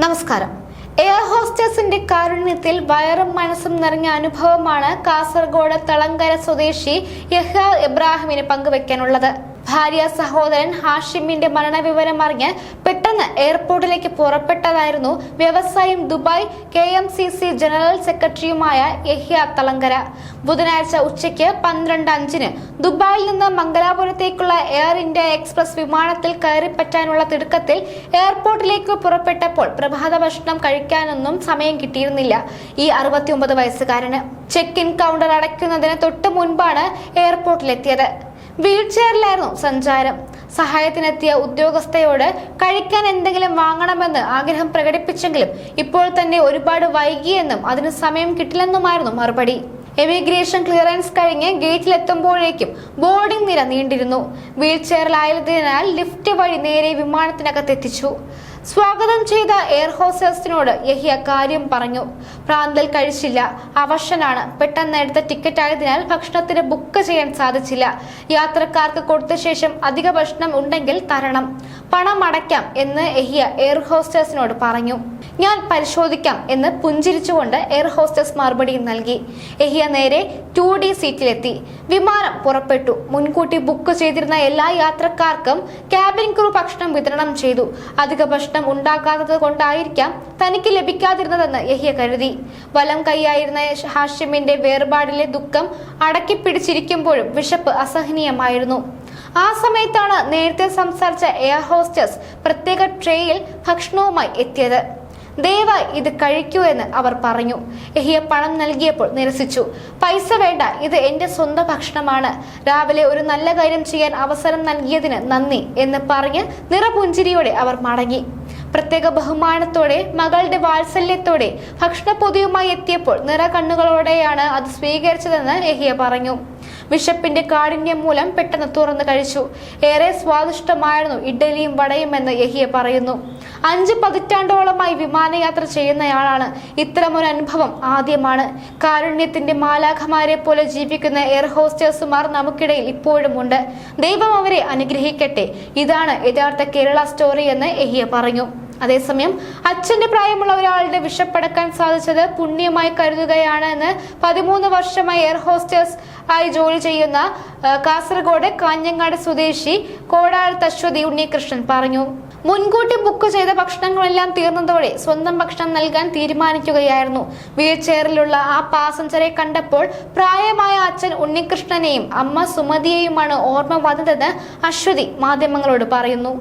നമസ്കാരം. എയർ ഹോസ്റ്റസിന്റെ കാരുണ്യത്തിൽ വയറും മനസ്സും നിറഞ്ഞ അനുഭവമാണ് കാസർഗോഡ് തളങ്കര സ്വദേശി യഹ്യ ഇബ്രാഹിമിന് പങ്കുവെക്കാനുള്ളത്. ഭാര്യ സഹോദരൻ ഹാഷിമിന്റെ മരണവിവരം അറിഞ്ഞ് പെട്ടെന്ന് എയർപോർട്ടിലേക്ക് പുറപ്പെട്ടതായിരുന്നു വ്യവസായം Dubai K M C C general സെക്രട്ടറിയുമായ യഹ്യ തളങ്കര. ബുധനാഴ്ച ഉച്ചയ്ക്ക് പന്ത്രണ്ട് അഞ്ചിന് ദുബായിൽ നിന്ന് മംഗലാപുരത്തേക്കുള്ള എയർ ഇന്ത്യ എക്സ്പ്രസ് വിമാനത്തിൽ കയറിപ്പറ്റാനുള്ള തിടുക്കത്തിൽ എയർപോർട്ടിലേക്ക് പുറപ്പെട്ടപ്പോൾ പ്രഭാത ഭക്ഷണം കഴിക്കാനൊന്നും സമയം കിട്ടിയിരുന്നില്ല. ഈ അറുപത്തിയൊമ്പത് വയസ്സുകാരന് ചെക്ക് ഇൻ കൗണ്ടർ അടയ്ക്കുന്നതിന് തൊട്ട് മുൻപാണ് എയർപോർട്ടിലെത്തിയത്. വീൽ ചെയറിലായിരുന്നു സഞ്ചാരം. സഹായത്തിനെത്തിയ ഉദ്യോഗസ്ഥയോട് കഴിക്കാൻ എന്തെങ്കിലും വാങ്ങണമെന്ന് ആഗ്രഹം പ്രകടിപ്പിച്ചെങ്കിലും ഇപ്പോൾ തന്നെ ഒരുപാട് വൈകിയെന്നും അതിന് സമയം കിട്ടില്ലെന്നുമായിരുന്നു മറുപടി. എമിഗ്രേഷൻ ക്ലിയറൻസ് കഴിഞ്ഞ് ഗേറ്റിലെത്തുമ്പോഴേക്കും ബോർഡിംഗ് നിര നീണ്ടിരുന്നു. വീൽ ചെയറിലായതിനാൽ ലിഫ്റ്റ് വഴി നേരെ വിമാനത്തിനകത്ത് എത്തിച്ചു. സ്വാഗതം ചെയ്ത എയർ ഹോസ്റ്റസിനോട് യഹിയ കാര്യം പറഞ്ഞു. പ്രാന്തൽ കഴിച്ചില്ല. അവശനാണ്. പെട്ടെന്ന് എടുത്ത ടിക്കറ്റ് ആയതിനാൽ ഭക്ഷണത്തിന് ബുക്ക് ചെയ്യാൻ സാധിച്ചില്ല. യാത്രക്കാർക്ക് കൊടുത്ത ശേഷം അധിക ഭക്ഷണം ഉണ്ടെങ്കിൽ തരണം. പണം അടയ്ക്കാം എന്ന് യഹിയ എയർ ഹോസ്റ്റസിനോട് പറഞ്ഞു. ഞാൻ പരിശോധിക്കാം എന്ന് പുഞ്ചിരിച്ചുകൊണ്ട് എയർ ഹോസ്റ്റസ് മറുപടി നൽകി. എഹിയ നേരെ ടു ഡി സീറ്റിലെത്തി. വിമാനം പുറപ്പെട്ടു. മുൻകൂട്ടി ബുക്ക് ചെയ്തിരുന്ന എല്ലാ യാത്രക്കാർക്കും ക്യാബിൻ ക്രൂ ഭക്ഷണം വിതരണം ചെയ്തു. അധിക ഭക്ഷണം ഉണ്ടാകാത്തത് കൊണ്ടായിരിക്കാം തനിക്ക് ലഭിക്കാതിരുന്നതെന്ന് യഹിയ കരുതി. വലം കൈയായിരുന്ന ഹാഷിമിന്റെ വേർപാടിലെ ദുഃഖം അടക്കി പിടിച്ചിരിക്കുമ്പോഴും വിശപ്പ് അസഹനീയമായിരുന്നു. ആ സമയത്താണ് നേരത്തെ സംസാരിച്ച എയർ ഹോസ്റ്റസ് പ്രത്യേക ട്രേയിൽ ഭക്ഷണവുമായി എത്തിയത്. ദയവായി ഇത് കഴിക്കൂ എന്ന് അവർ പറഞ്ഞു. എഹിയ പണം നൽകിയപ്പോൾ നിരസിച്ചു. പൈസ വേണ്ട ഇത് എന്റെ സ്വന്തം ഭക്ഷണമാണ്. രാവിലെ ഒരു നല്ല കാര്യം ചെയ്യാൻ അവസരം നൽകിയതിന് നന്ദി എന്ന് പറഞ്ഞ് നിറപുഞ്ചിരിയോടെ അവർ മടങ്ങി. പ്രത്യേക ബഹുമാനത്തോടെ മകളുടെ വാത്സല്യത്തോടെ ഭക്ഷണപ്പൊതിയുമായി എത്തിയപ്പോൾ നിറ കണ്ണുകളോടെയാണ് അത് സ്വീകരിച്ചതെന്ന് എഹിയ പറഞ്ഞു. വിശപ്പിന്റെ കാഠിന്യം മൂലം പെട്ടെന്ന് തുറന്നു കഴിച്ചു. ഏറെ സ്വാദിഷ്ടമായിരുന്നു ഇഡ്ഡലിയും വടയും എന്ന് യഹിയ പറയുന്നു. അഞ്ച് പതിറ്റാണ്ടോളമായി വിമാനയാത്ര ചെയ്യുന്നയാളാണ്. ഇത്തരമൊരു അനുഭവം ആദ്യമാണ്. കാരുണ്യത്തിന്റെ മാലാഖമാരെ പോലെ ജീവിക്കുന്ന എയർ ഹോസ്റ്റേഴ്സുമാർ നമുക്കിടയിൽ ഇപ്പോഴും ഉണ്ട് ദൈവം അവരെ അനുഗ്രഹിക്കട്ടെ. ഇതാണ് യഥാർത്ഥ കേരള സ്റ്റോറി എന്ന് എഹിയ പറഞ്ഞു. അതേസമയം അച്ഛന്റെ പ്രായമുള്ള ഒരാളുടെ വിഷപ്പടക്കാൻ സാധിച്ചത് പുണ്യമായി കരുതുകയാണ് എന്ന് പതിമൂന്ന് വർഷമായി എയർ ഹോസ്റ്റേഴ്സ് ആയി ജോലി ചെയ്യുന്ന കാസർഗോഡ് കാഞ്ഞങ്ങാട് സ്വദേശി കോടാലത്ത് അശ്വതി ഉണ്ണികൃഷ്ണൻ പറഞ്ഞു. മുൻകൂട്ടി ബുക്ക് ചെയ്ത ഭക്ഷണങ്ങളെല്ലാം തീർന്നതോടെ സ്വന്തം ഭക്ഷണം നൽകാൻ തീരുമാനിക്കുകയായിരുന്നു. വീൽ ചെയറിലുള്ള ആ പാസഞ്ചറെ കണ്ടപ്പോൾ പ്രായമായ അച്ഛൻ ഉണ്ണികൃഷ്ണനെയും അമ്മ സുമതിയെയുമാണ് ഓർമ്മ വന്നതെന്ന് അശ്വതി മാധ്യമങ്ങളോട് പറയുന്നു.